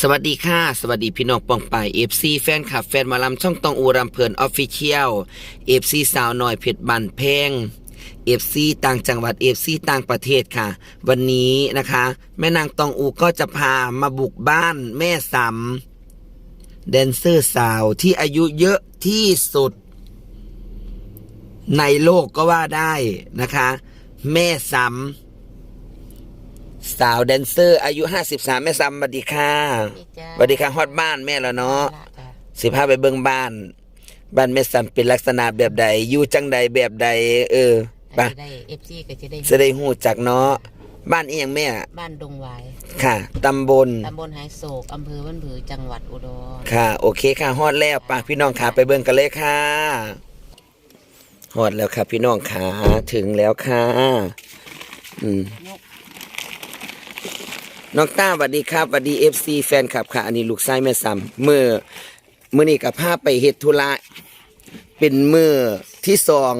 สวัสดีค่ะ สวัสดีพี่น้องปองไปเอฟซีแฟนคลับแฟนมาลำช่องตองอูรำเพลินออฟฟิเชียลเอฟซีสาวหน้อยเพชรบันเพงเอฟซีต่างจังหวัดเอฟซีต่างประเทศค่ะ วันนี้นะคะ แม่นางตองอูก็จะพามาบุกบ้านแม่สำแดนเซอร์สาวที่อายุเยอะที่สุด ในโลกก็ว่าได้นะคะ แม่สำ สาวแดนเซอร์ อายุ53แม่ซ้ำสวัสดีค่ะสวัสดีค่ะฮอดบ้านแม่แล้วเนาะสิพาไปเบิ่งบ้าน บ้านแม่ซ้ำเป็นลักษณะแบบใดอยู่จังใดแบบใด เออไปจะได้เอฟซีก็จะได้จะได้หูจักเนาะบ้านอีหยังแม่ บ้านดงหวาย ค่ะ ตำบล ตำบลไหโศก อำเภอบ้านผือ จังหวัดอุดร ค่ะ โอเคค่ะ ฮอดแล้วปะพี่น้องขาไปเบิ่งกันเลยค่ะ ฮอดแล้วค่ะพี่น้องขาถึงแล้วค่ะ อืม น้องต้าสวัสดีครับสวัสดีเอฟซีแฟนคลับค่ะ อันนี้ลูกชายแม่ซ้ำเมื่อเมื่อนี้กับพาไปเฮ็ดธุระเป็นมือที่สอง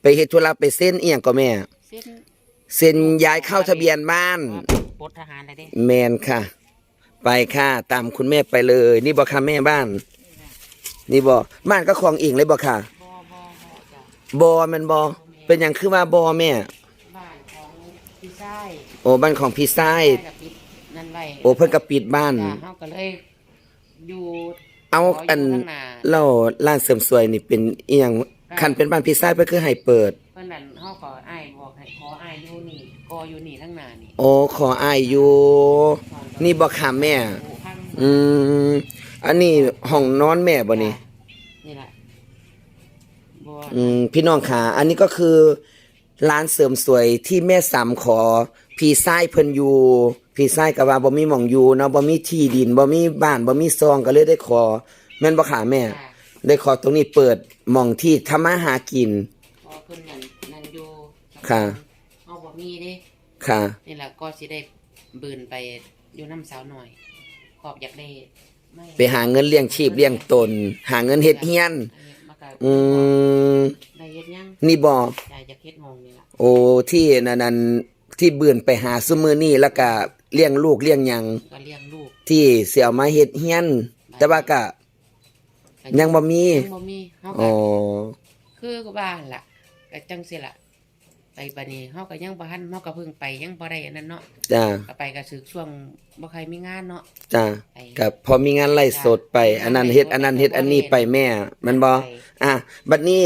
ไปเฮ็ดธุระไปเส้นเอียงก็แม่เส้นเซ็นย้ายเข้าทะเบียนบ้านปลดทหารเลยเด้แมนค่ะ ไปค่ะตามคุณแม่ไปเลย นี่บอกค่ะแม่บ้าน นี่บอกบ้านก็ของเองเลยบอกค่ะบอบอบอจ้ะบอแมันบอเป็นอย่างคือว่าบอแม่บ้านของพี่ชายโอ้บ้านของพี่ชายกับปิด นั่นไว้โอ้เพิ่นก็ปิดบ้าน จ้ะเฮาก็เลยอยู่ เอาอันขออยู่ข้างหน้าเล่าร้านเสริมสวยนี่เป็นเอียงคันเป็นบ้านพี่ชายเพิ่นคือให้เปิด เพิ่นนั่นเฮาก็อ้ายบอกให้ขออ้ายอยู่นี่กออยู่นี่ทั้งหน้านี่โอ้ขออายอยู่นี่บ่ค่ะแม่โอ้ข้างอืมอันนี้ห้องนอนแม่บ่นี่นี่แหละบ่อืมพี่น้องค่ะ อันนี้ก็คือร้านเสริมสวยที่แม่สามขอ พี่ชายเพิ่นอยู่ พี่ชายก็ว่าบ่มีหม่องอยู่เนาะบ่มีที่ดินบ่มีบ้านบ่มีซองก็เลยได้ขอ แม่นบ่ค่ะแม่จ้ะได้ขอตรงนี้เปิดหม่องที่ทำมาหากิน พอเพิ่นนั่นนั่นอยู่ค่ะเฮาบ่มีเด้ ค่ะ นี่แหละก็สิได้บืนไปอยู่น้ำสาวหน่อย ขอบอยากได้ไม่ไปหาเงินเลี้ยงชีพเลี้ยงตน หาเงินเฮ็ดเฮียนมากะอืมได้เฮ็ดยังนี่บ่ยายจะเฮ็ดหองนี่ล่ะโอ้ที่นั่นนั่นที่เบื่อนไปหาซุมือนี่แล้วก็ เลี้ยงลูกเลี้ยงหยังก็เลี้ยงลูกที่เสียมาเฮ็ดเฮียน แต่ว่าก็ก็ยังบ่มียังบ่มีเฮาอ๋ก็อคือก็บ้านล่ะก็จังซี่ล่ะไปบัดนี้เฮาก็ยังบ่ทันเฮาก็เพิ่งไปยังบ่ได้อันนั้นเนาะจ้าก็ไปก็สึกช่วงบ่ใครมีงานเนาะจ้าไป กับพอมีงานไล่สดไปอันนั้นเฮ็ดอันนั้นเฮ็ดอันนี้ไปแม่มันบ่อะบัดนี้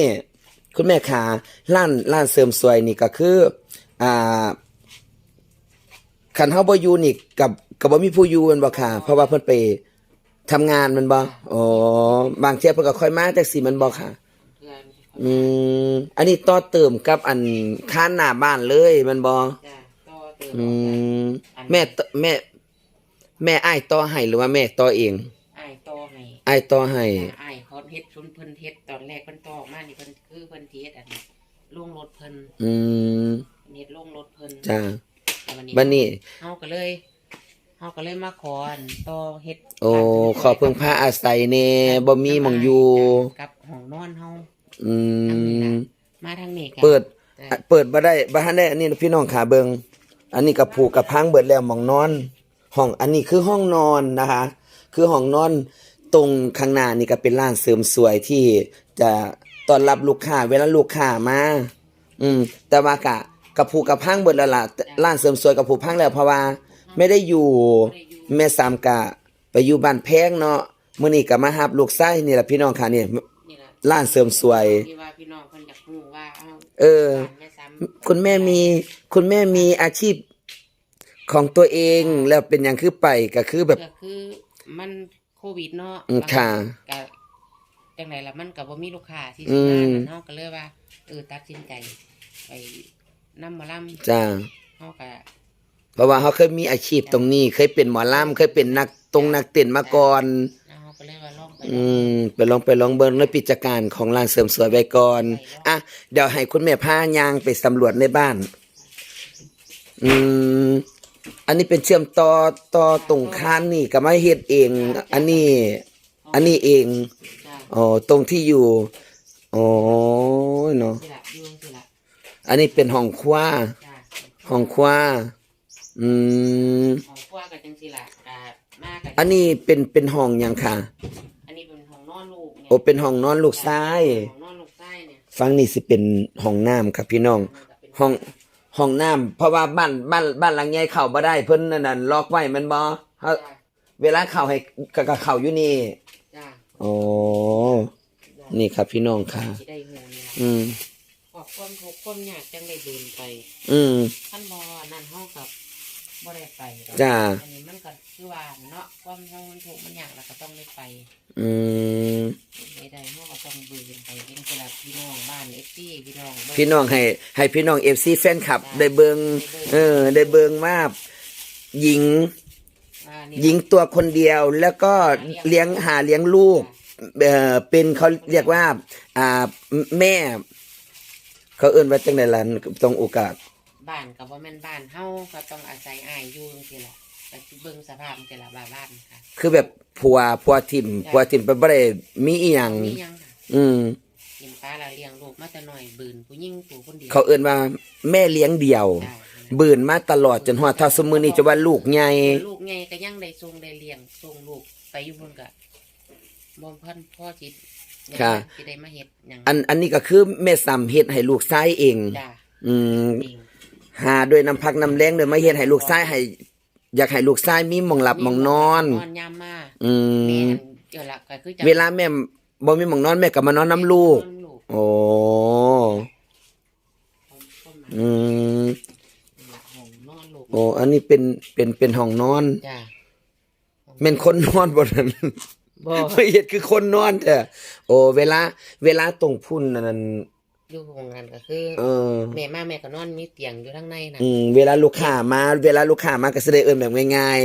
คุณแม่ขาร้านร้านเสริมสวยนี่ก็คือ อ่า คันเฮาบ่อยู่นี่กับก็บ่มีผู้อยู่แม่นบ่ค่ะ เพราะว่าเพิ่นไปทำงานแมันบ่อ๋อบางเที่ยเพิ่นก็ค่อยมาจังซี่แมันบ่ค่ะเพื่อนอืมอันนี้ต่อเติมกับอันค้านหน้าบ้านเลยแมันบ่จ้ะต่อเติมอืมแม่ต่อแม่ แม่อ้ายต่อให้หรือว่าแม่ต่อเองอ้ายต่อให้อ้ายต่อให้อ้ายเขาเฮ็ดชุนเพิ่นเฮ็ดตอนแรกเพิ่นตอออกมานี่เพิ่นคือเพิ่นเฮ็ดอันนี้ลงรถเพิ่นอืมเพิ่นเฮ็ดลงรถเพิ่นจ้า แต่วันนี้บัดนี้ เฮาก็เลยเฮาก็เลยมาขออันต่อเฮ็ดโอ้ขอเพิ่งพาอาศัยแน่บ่มีหม่องอยู่กับห้องนอนเฮาอืมมาทางนี้กันเปิดแต่อะเปิดบ่ได้บ่ทันได้อันนี้พี่น้องขาเบิงอันนี้ก็ผูกกับพังเบิดแล้วหมองนอน ห้องอันนี้คือห้องนอนนะคะ คือห้องนอนตรงข้างหน้านี่ก็เป็นร้านเสริมสวยที่จะต้อนรับลูกค้าเวลาลูกค้ามา อืม แต่ว่ากะ กับผูกกับพังเบิดแล้วล่ะร้านเสริมสวยกับผูกพังแล้วเพราะว่า ไม่ได้อยู่แม่สามกะ ไปอยู่บ้านแพงเนาะมื้อนี้ก็มารับลูกชายนี่ล่ะพี่น้องค่ะนี่นี่ล่ะร้านเสริมสวย ที่ว่าพี่น้องเพิ่นอยากรู้ว่าเอ้าเออบ้านแม่ซ้ำคุณแม่มีคุณแม่มีอาชีพของตัวเองแล้วเป็นอย่างคือไปก็คือแบบ ก็คือมันโควิดเนาะอืมค่ะ ก็จังไดล่ะมันก็บ่มีลูกค้าที่อืสิมมานั่นเฮาก็เลยว่าเออตัดสินใจไป นำหมอลำจ้าเฮาก็เพราะว่าเขาเคยมีอาชีพตรงนี้ เคยเป็นหมอลำเคยเป็นนักตรงนักเต้นมาก่อนเฮาก็เลยว่าลองไปอืมไปลองไปลองเบิ่งในกิจการของร้านเสริมสวยไว้ก่อนอะเดี๋ยวให้คุณแม่พายางไปสำรวจในบ้าน อืมอันนี้เป็นเชื่อมต่อต่อตรงค้านนี่ก็มาเฮ็ดเอง อันนี้ อันนี้เองจ้าอ๋อตรงที่อยู่อ๋อเนาะสิล่ะอยู่สิล่ะ อันนี้เป็นห้องครัวจ้าห้องครัวอืมของครัวก็จังสิล่ะก็มากันอันนี้เป็นเป็นห้องหยังค่ะ อันนี้เป็นห้องนอนลูกเนี่ยโอเป็นห้องนอนลูกชายห้องนอนลูกชายเนี่ยฟังนี่สิเป็นห้องน้ำครับพี่น้อง มันก็เป็นห้องห้องน้ำเพราะว่าบ้านบ้านบ้านหลังใหญ่เข้าบ่ได้เพิ่นนั่นน่ะล็อกไว้แมันบ่เฮาจ้ะเวลาเข้าให้ก็ก็เข้าอยู่นี่จ้ะอ๋อนี่ครับพี่น้องค่ะ สิได้หูนี่ล่ะอืมข อบความทุกข์ความยากจังได้เดินไปอืมท่านบ่นั่นเฮากับบ่ได้ไปดอกจ้า อันนี้มันก็คือว่าเนาะความทั้งมันทุกข์มันยากแล้วก็ต้องได้ไปอืมไม่ได้เฮาก็ต้องเบืนไปเป็นกระดับพี่น้องบ้าน FC พี่น้องเบิ่งพี่น้องให้ให้พี่น้อง FC แฟนคลับ ได้เบิงเออ ได้เบิงว่าหญิง อ่านี่หญิงตัวคนเดียวแล้วก็เลี้ยงหาเลี้ยงลูก เอ่อเป็นเขาเรียกว่า อ่าแม่ เขาเอื่นว่าจังไดล่ะตรงโอกาส บ้านก็บ่แม่นบ้านเฮาก็ต้องอาศัยอ้ายอยู่จังซี่ล่ะก็สิเบิ่งสภาพจังซี่ล่ะบ้านบ้านค่ะ คือแบบผัวผัวทิมผัวทิมไปบ่ได้มีอีหยังมีหยังค่ะอืมกินปลาและเลี้ยงลูกมาแต่น้อยบืนผู้หญิงผู้คนเดียวเขาเอื่นว่าแม่เลี้ยงเดี่ยว จ้ะบืนมาตลอดจนฮอดเท่าสมือนี้จะว่าลูกใหญ่ลูกไงก็ยังได้ส่งได้เลี้ยงส่งลูกไปอยู่พุ่นก็บ่เพิ่นพ่อสิ ค่ะสิได้มาเฮ็ดหยังอันอันนี้ก็คือแม่ซ้ำเฮ็ดให้ลูกชายเอง จ้าอืมเองหาด้วยน้ำพักน้ำแรงด้วยมาเฮ็ดให้ลูกชายให้ อยากให้ลูกชายมีหมองหลับหมองนอน นอนยามมาอืแม่มอันเดี๋ยวละก็คือจะเวลาแม่บ่มีหมองนอนแม่ก็มานอนน้ำลูก นอนลูกโอ้เข้ามาอืมห้องนอนลูกโอ้อันนี้เป็นเป็นเป็นห้องนอนจ้าแม่นคนนอนบ่นั่น บ่ไม่เฮ็ดคือคนนอนแท้โอ้เวลา เวลาตรงพุ่นนั่นอยู่ห้องนั้นก็คือเออแม่มาแม่ก็นอนมีเตียงอยู่ข้างในน่ะอืมเวลาลูกค้ามา เวลาลูกค้ามาก็สิได้เอิ้นแบบง่าย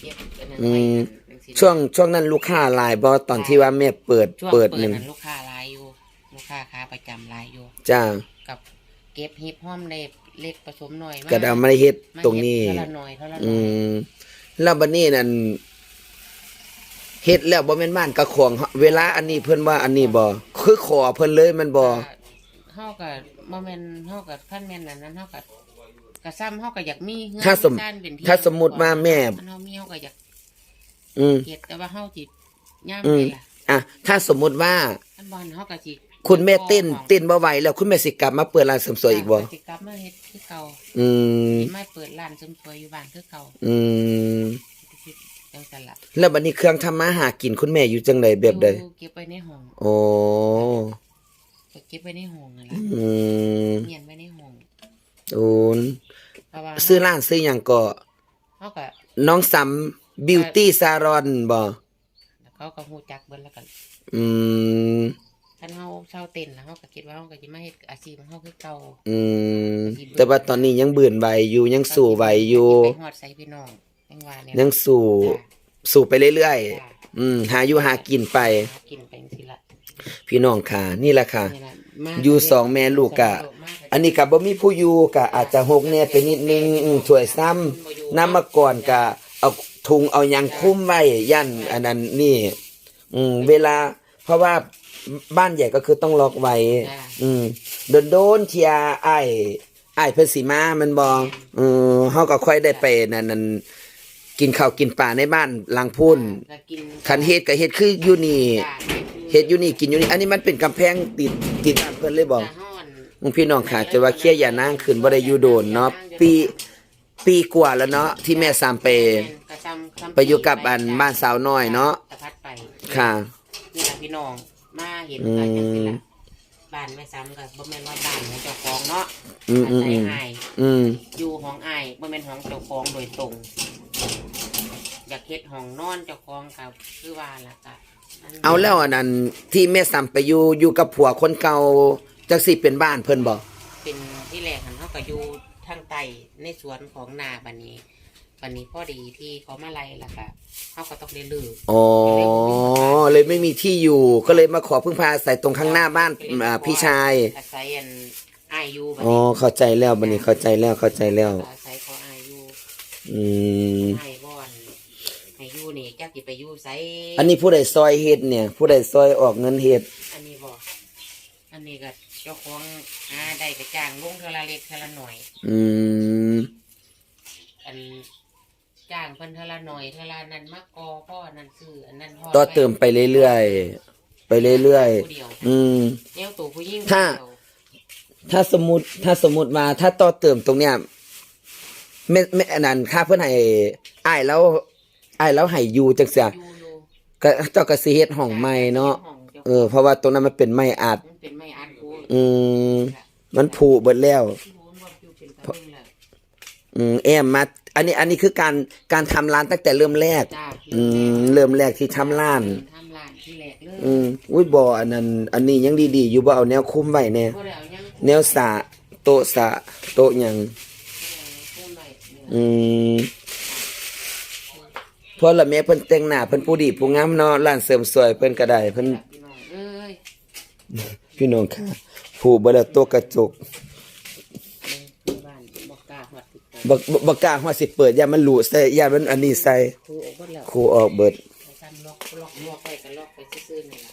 เก็บอันนั้นอืไว้มจังซี่ๆช่วงช่วงนั้นลูกค้าหลายบ่ตอนที่ว่าแม่เปิดช่วงเปิดเปิดนั่นนั้นลูกค้าหลายอยู่ลูกค้าค้าประจำหลายอยู่จ้ากับเก็บฮิปห้อมได้เล็กผสมหน่อยก็ได้มาเฮ็ดตรงนี้มาเฮ็ดเท่าละหน่อยเท่าละหอืน่อยมแล้วบัดนี้นั่น เฮ็ดแล้วบ่แม่นบ้านกะของเวลาอันนี้เพิ่นว่าอันนี้บ่คือขอเพิ่นเลยมันบ่เฮาก็บ่แม่นเฮาก็คันแม่นอันนั้นเฮาก็ก็ซ้ำเฮาก็อยากมีเงินถ้าสมด้นเป็นที่ถ้าสมมุติว่าแม่ อันเฮามีเฮาก็อยากอืมเฮ็ดแต่ว่าเฮาสิย่ามอืมนี่ล่ะอะถ้าสมมุติว่า อันบ่เฮาก็สิคุณแม่เต้นเต้นบ่ไหวแล้วคุณแม่สิกลับมาเปิดร้านเสริมสวยอีกบ่สิกลับมาเฮ็ดคือเก่าอืม สิมาเปิดร้านเสริมสวยอยู่บ้านคือเก่าอืมสิ จังซั่นล่ะแล้วบัดนี้เครื่องทำมาหากินคุณแม่อยู่จังไดแบบใดอยู่เก็บไว้ในห้องโอ้ก็เก็บไว้ในห้องนั่นล่ะอืมเงียนไว้ในห้องโอ้นเพราะว่าซื้อร้านซื้อหยังก็เฮาก็น้องสำบิวตี้ซารอนบ่เขาก็ฮู้จักเบิ่นแล้วกันอืมคันเฮาเช่าเต้นแล้วเฮาก็คิดว่าเฮาก็สิมาเฮ็ดอาชีพของเฮาคือเก่าอืมแต่ว่าตอนนี้ยังเบื่อไหวอยู่ยังสู้ไหวอยู่ไปฮอดใส่พี่น้อง ยังว่าเนี่ยยังสู้จ้ะสู้ไปเรื่อยจ้ะๆอืมหาอยู่หากินไปหากินไปจังซี่ล่ะพี่น้องค่ะ นี่แหละค่ะนี่ล่ะมาอยู่สองแม่ลูกกะ อันนี้ก็บ่มีผู้อยู่ก็อาจจะหกแน่ไปนิดนึงอืมช่วยซ้ำน้ำมาก่อนก็เอาถุงเอาหยังคุ้มไว้ยันอันนั้นนี่ อืม เวลา เพราะว่าบ้านใหญ่ก็คือต้องล็อกไว้จ้ะอืมโดนๆเทียอ้ายอ้ายเพิ่นสิมามันบ่เออเฮาก็ค่อยได้ไปนั่นนั่น กินข้าวกินปลาในบ้านหลังพุ่นก็กินคันเฮ็ดก็เฮ็ดคืออยู่นี่จ้ะเฮ็ดอยู่นี่กินอยู่นี่ อันนี้มันเป็นกำแพงติดติดบ้านเพิ่นเลยบ่จ้ะฮ้อนมึงพี่น้องค่ะจะว่าเครียดอย่านางขึ้นบ่ได้อยู่โดนเนาะปีปีกว่าแล้วเนาะที่แม่สามไปกระซำซ้ำไปอยู่กับอันบ้านสาวน้อยเนาะตะพัดไปค่ะ นี่ล่ะพี่น้องมาเห็นอืมกันจังซี่ล่ะบ้านแม่ซ้ำก็บ่แม่นว่าบ้านของเจ้าของเนาะอืมอืมอาศัอืยมอ้ายอืมอยู่ห้องอ้ายบ่แม่นห้องเจ้าของโดยตรง อยากเฮ็ดห้องนอนเจ้าของกับคือว่าล่ะก็มันเอาแล้วอันนั้นที่แม่สามไปอยู่อยู่กับผัวคนเก่าจักสิเป็นบ้านเพิ่นบ่เป็นที่แรกหันเฮาก็อยู่ทางใต้ในสวนของนาบัดนี้บัดนี้พอดีที่เขามาไล่ล่ะก็เฮาก็ต้องได้ลืออ๋อเลยไม่มีที่อยู่ก็เลยมาขอพึ่งพาอาศัยตรงข้างหน้าบ้านอ่าพี่ชายอาศัยอันอ้ายอยู่บัดอ๋อนี้เข้าใจแล้วบัดนี้เข้าใจแล้วเข้าใจแล้วอาศัยเขาอ้ายอยู่อืม อ้ายบ่อนให้อยู่นี่จักสิไปอยู่ไสอันนี้ผู้ใดซอยเฮ็ดเนี่ย ผู้ใดซอยออกเงินเฮ็ดอันนี้บ่อันนี้ก็เจ้าของหาได้ไปจ้างลงเทอละเล็กเทอละหน่อย อืมอันจ้างเพิ่นเทอละหน่อยเทอละนั้นมากอพ่อนั่นซื้ออันนั้นพ่อต่อเติมไปเรื่อยๆไปเรื่อยผู้เดียวๆอืม แนวตัวผู้หญิงถ้า ผู้เดียวถ้าสมมุติถ้าสมมุติมาถ้าต่อเติมตรงเนี้ยไม่ไม่อันนั้นค่าเพิ่นให้อ้ายแล้ว อ้ายแล้วให้อยู่จังซี่อยู่อยู่ก็เจ้าก็สิเฮ็ดห้องใหม่เนาะห้องจ้เออเพราะว่าตรงนั้นมันเป็นไม้อัด มันเป็นไม้อัดกูอืม มันผุเบิดแล้ว ที่รู้ว่าอยู่เป็นตะลึงแหละอืมแอมมา อันนี้อันนี้คือการการทำร้านตั้งแต่เริ่มแรก จ้าอืม เริ่มแรกที่ทำร้าน ทำร้านที่แรกเลยอืมอุ้ยบ่อันนั้น อันนี้ยังดีๆ อยู่บ่เอาแนวคุมไว้แน่บ่ได้เอาหยังแนวสะโต๊ะสะโต๊ะหยังเพิ่มไว้นี่ล่ะอืมเพราะละแม่เพิ่นแต่งหน้าเพิ่นผู้ดีผู้งามเนาะร้านเสริมสวยเพิ่นก็ได้เพิ่นพี่น้องเอ้ยพี่น้องค่ะ ผู้บ่ละโต๊ะกระจกที่บ้านบอกกล้าหอดติดตัวบ่บ่บ่กล้าว่าสิเปิดอย่ามันหลุใส่อย่ามันอันนี้ใส่ครูออกหมดแล้วครูออกเบิด ไปซ้ำล็อกล็อกล็อกไปก็ล็อกไปซื่อๆนี่ล่ะ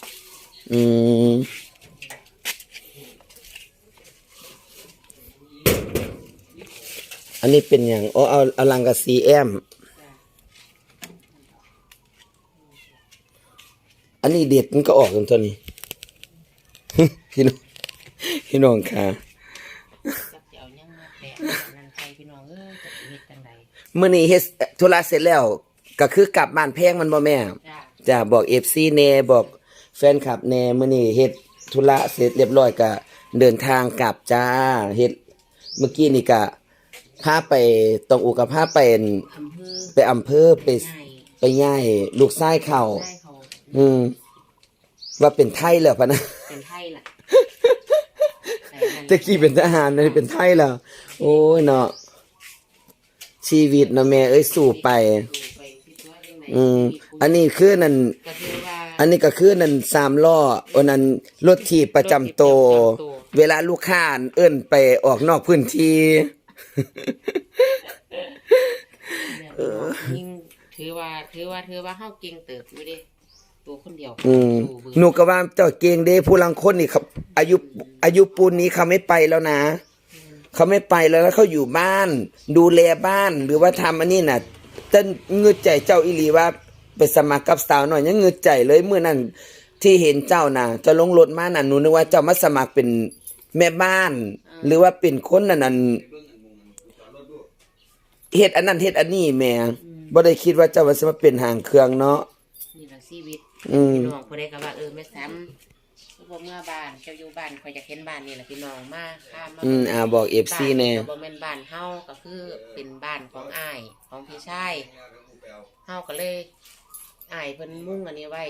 อืมอันนี้เป็นอย่างอ๋อเอาเอาลังกะซีแอม จ้า อันนี้เด็ดมันก็ออกกันตัวนี้พี่น้องพี่น้องค่ะจักสิเอาหยังมาแปะนั่นใครพี่น้องเอ้ยจะสิเฮ็ดจังไดมื่อนี้เฮ็ดธุระเสร็จแล้ว ก็คือกลับบ้านแพงมันบ่แม่ จ้าจะบอก FC แน่บอกแฟนคลับแน่มื้อนี้เฮ็ดธุระเสร็จเรียบร้อยก็เดินทางกลับจ้าเฮ็ดเมื่อกี้นี่ก็พาไปตรงอูกับพาไปอำเภอไปอำเภอไป ใหญ่ไปย่ายลูกชายเขา ได้เขา อืม ว่าเป็นไทยแล้วพะนะ เป็นไทยล่ะแต่นั่นตะกี้เป็นทหารนี่เป็นไทยแล้ว โอ้ยเนาะชีวิตเนาะแม่เอ้ยสู่ไปดูไปคิดว่าจังไดอืม อันนี้คือนั่นก็คือว่าอันนี้ก็คือนั่นสามล้ออันนั้นรถถีบประจำโตวเวลาลูกค้าเอิ้นไปออกนอกพื้นที่เออยิ่งถือว่าถือว่าถือว่าเฮาเก่งเติบอยู่เด้ ตัวคนเดียวอืมสู้เบิ่งหนูก็ว่าเจ้าเก่งเด้ผู้ลังคนนี่ครับอายุอายุปูนนี้เขาไม่ไปแล้วนะ เขาไม่ไปแล้วแล้วเขาอยู่บ้าน ดูแลบ้านหรือว่าทำอันนี้น่ะเต้นเงืดใจเจ้าอิลีว่าไปสมัครกับสาวหน่อยยังเงืดใจเลยเมื่อนั้นที่เห็นเจ้าน่ะจะลงรถมาน่ะหนูนึกว่าเจ้ามาสมัครเป็นแม่บ้าน หรือว่าเป็นคนนั่นนั่นเฮ็ดอันนั้นเฮ็ดอันนี้แหม่บ่ได้คิดว่าเจ้าว่าสิมาเป็นหางเครื่องเนาะ นี่ล่ะชีวิต อืม พี่น้องผู้ใดก็ว่าเออแม่ซ้ำบ่เมื่อบ้านเจ้าอยู่บ้านคอยอยากเห็นบ้านนี่แหละพี่น้องมาข้ามมาอืมอ่าบอก FC แน่ บ้าก็บ่แม่นบ้านเฮาก็คือเป็นบ้านของอ้ายของพี่ชายเฮาก็เลยอ้ายเพิ่นมุ่งอันนี้ไว้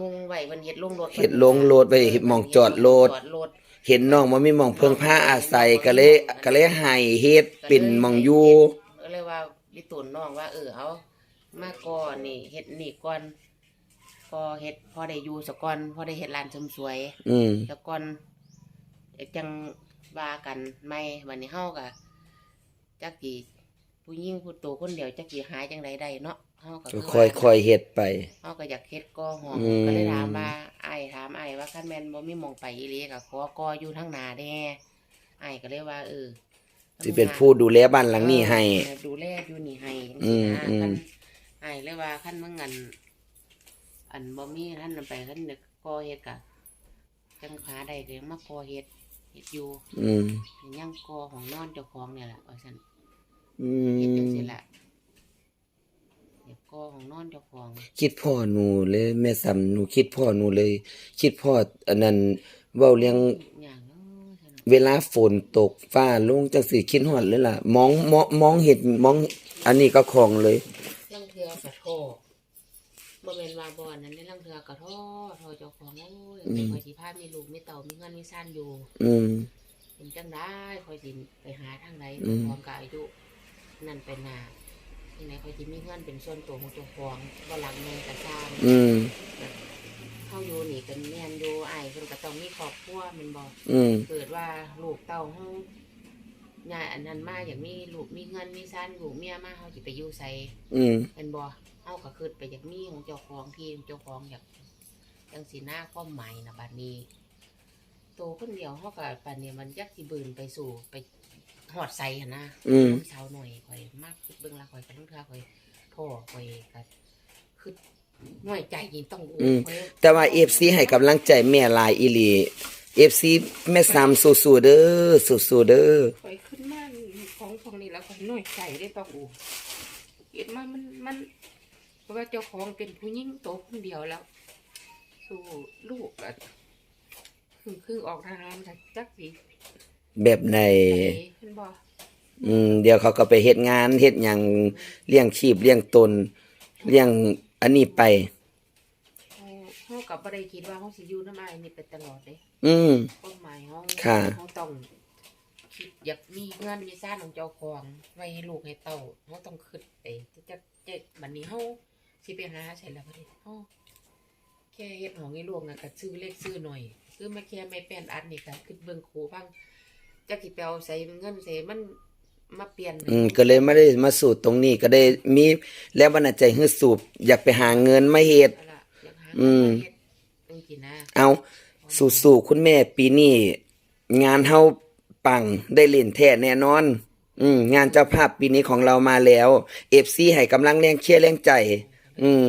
มุ่งไว้เพิ่นเฮ็ดโรงรถเฮ็ดโรงรถไว้หม้องจอดรถ จอดรถ เห็นน้องบ่มีหม่องเพิ่งผ้าอาศัยก็เลยก็เลยให้เฮ็ดเป็นหม่องอยู่ ก็เลยว่าลิตุนน้องว่า เออเอามาก่อนนี่เฮ็ดนี่ก่อนพ อเฮ็ดพอได้อยู่สะก่อนพอได้เฮ็ดร้านเสริมสวยอืมสะก่อนเอกจังว่ากันไม่วันนี้เฮาก็จักสิผู้หญิงผู้โตคนเดียวจักสิหาจังไดได้เนาะเฮาก็ก็คือค่อยค่อยเฮ็ดไป เฮาก็อยากเฮ็ดก่อหอมอืม ก็เลยถามว่าอ้ายถามอ้ายว่าคันแม่นบ่มีหม่องไปอีหลีก็ขอก่ออยู่ทางหน้าแน่อ้ายก็เลยว่าเออ สิเป็นผู้ดูแลบ้านหลังนี้ให้ เออดูแลอยู่นี่ให้จังอืซี้มนะอืม คันอ้ายเลยว่าคันมึงอัน อันบ่มีท่านนำไปคันนึกก่อเฮ็ดก็จังหาได้ก็ยังมาก่อเฮ็ดเฮ็ดอยู่อืมยังก่อของนอนเจ้าของเนี่ยแหละว่าซั่นอืเฮ็ดจังมซี่ล่ะเฮ็ดก่อของนอนเจ้าของคิดพ่อหนูเลยแม่ซ้ำหนูคิดพ่อหนูเลย คิดพ่ออันนั้นเว้าเรื่อง อย่างเนาะซั่นน่ะเวลาฝนตกฟ้าลงจังสิคิดฮอดเลยล่ะ มองมองมองเห็นมอง อันนี้ก็ของเลย ลังเทือก็โทษ บ่แม่นว่าบ่อนนั้นได้ลังเทือก็โทษโทษเจ้าของโอ้ยอืม ข่อยสิพามีลูกมีเต่ามีเงินมีซ่านอยู่อืม เป็นจังได้คอยสิไปหาทางใดอืม พร้อมกับอายุ นั่นเป็นนาที่ไหนคอยสิมีเงินเป็นส่วนตัวของเจ้าของบ่หลังเงินกระซ้างอืมเข้าอยู่นี่กันแม่นอยู่อ้ายเพิ่นก็ต้องมีครอบครัวแมันบ่ อืมเกิดว่าลูกเต้าเฮาญาติอันนั้นมาอย่างมีลูกมีเงินมีซ่านลูกเมียมาเฮาสิไปอยู่ไสอืมเป็นบ่ เฮาก็คิดไปอยากมีของเจ้าของที่ของเจ้าของอยากจังสิหน้าความหมายนะบัดนี้โตคนเดียวเฮาก็บัดนี้มันยักสิบืนไปสู่ไปหอดใส่หั่นนะอืมสาวหน่อยข่อยมากเบิ่งละข่อยกันทั้งเทื่อข่อยพ่อข่อยก็คือหน่อยใจยิงต้องอืม ข่อยแต่ว่า FC ให้กำลังใจแม่หลายอีหลี FC แม่สามสู้ๆเด้อสู้ๆเด้อข่อยขึ้นมาของของนี้แล้วข่อยหน่อยใจได้ต้องอูเห็นมามันมัน เพราะว่าเจ้าของเป็นผู้หญิงโตวคนเดียวแล้ว สู้ลูกอะคือคือออกทหารค่ะจักสิแบบใน เห็นบ่อืมเดี๋ยวเขาก็ไปเฮ็ดงานเฮ็ดหยังเลี้ยงชีพเลี้ยงตนเลี้ยงอันนี้ไปเฮาเฮากับบ่ได้คิดว่าเฮาสิอยู่น้ำอ้ายนี่ไปตลอดเด้อืมเป้าหมายเฮาค่ะเฮาต้องคิดอยากมีเงินมีซ่านของเจ้าของไว้ให้ลูกให้เต้าเฮาต้องคิดไปจะจะจะบัดนี้เฮา สิไปหาใส่ละบัดนี้เฮาแค่เฮ็ดของให้ลูกน่ะก็ซื้อเล็กซื้อหน่อย ซื้อมาแค่ไม่แป้นอัดนี่ก็คิดเบิ่งครูฟังจักสิไปเอาใส่เงินใส่มันมาเปลี่ยนอืมก็เลยไม่ได้มาสูตรตรงนี้ก็ได้มีแรงบันดาลใจให้สูบอยากไปหาเงินมาเฮ็ดเอาล่ะอยากหาอืมเฮ็ดจังซี่นะเอาสู้ๆคุณแม่ปีนี้งานเฮาปังได้เล่นแท้แน่นอน อืมงานเจ้าภาพปีนี้ของเรามาแล้ว FC ให้กำลังแรงเชียร์แรงใจ อืม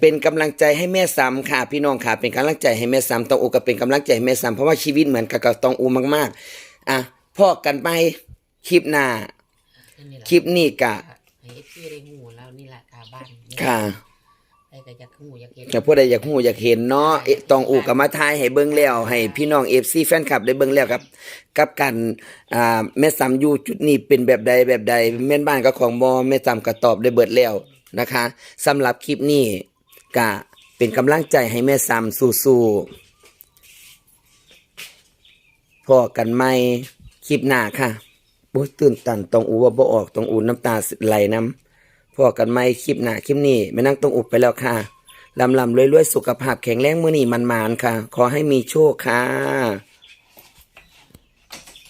เป็นกำลังใจให้แม่ซ้ำค่ะ พี่น้องค่ะ เป็นกำลังใจให้แม่ซ้ำตองอูก็เป็นกำลังใจให้แม่ซ้ำเพราะว่าชีวิตเหมือนกับกับตองอูมาก ๆ อะพ่อกันไปคลิปหน้าอันนี้ล่ะคลิปนี้กะ ให้ FC ได้ฮู้แล้วนี่ล่ะกาบ้านค่ะใครก็อยากฮู้อยากเห็นแต่ผู้ใดอยากฮู้อยากเห็นเนาะเอ๊ะตองอูก็มาทายให้เบิ่งแล้วให้พี่น้อง FC แฟนคลับได้เบิ่งแล้วครับ กับการอ่าแม่ซ้ำอยู่จุดนี้เป็นแบบใดแบบใดแม่นบ้านก็ของบ่แม่ซ้ำก็ตอบได้เบิดแล้ว นะคะสำหรับคลิปนี้ก็เป็นกำลังใจให้แม่ซ้ำสู้ๆพอกันใหม่คลิปหน้าค่ะโอ้ยตื่นตันตองอูว่าบ่ออกตองอูน้ำตาไหลน้ำพอกันใหม่คลิปหน้าคลิปนี้แม่นั่งตองอุบไปแล้วค่ะลำลำรวยๆสุขภาพแข็งแรงมื้อนี้มันๆค่ะ ขอให้มีโชคค่ะ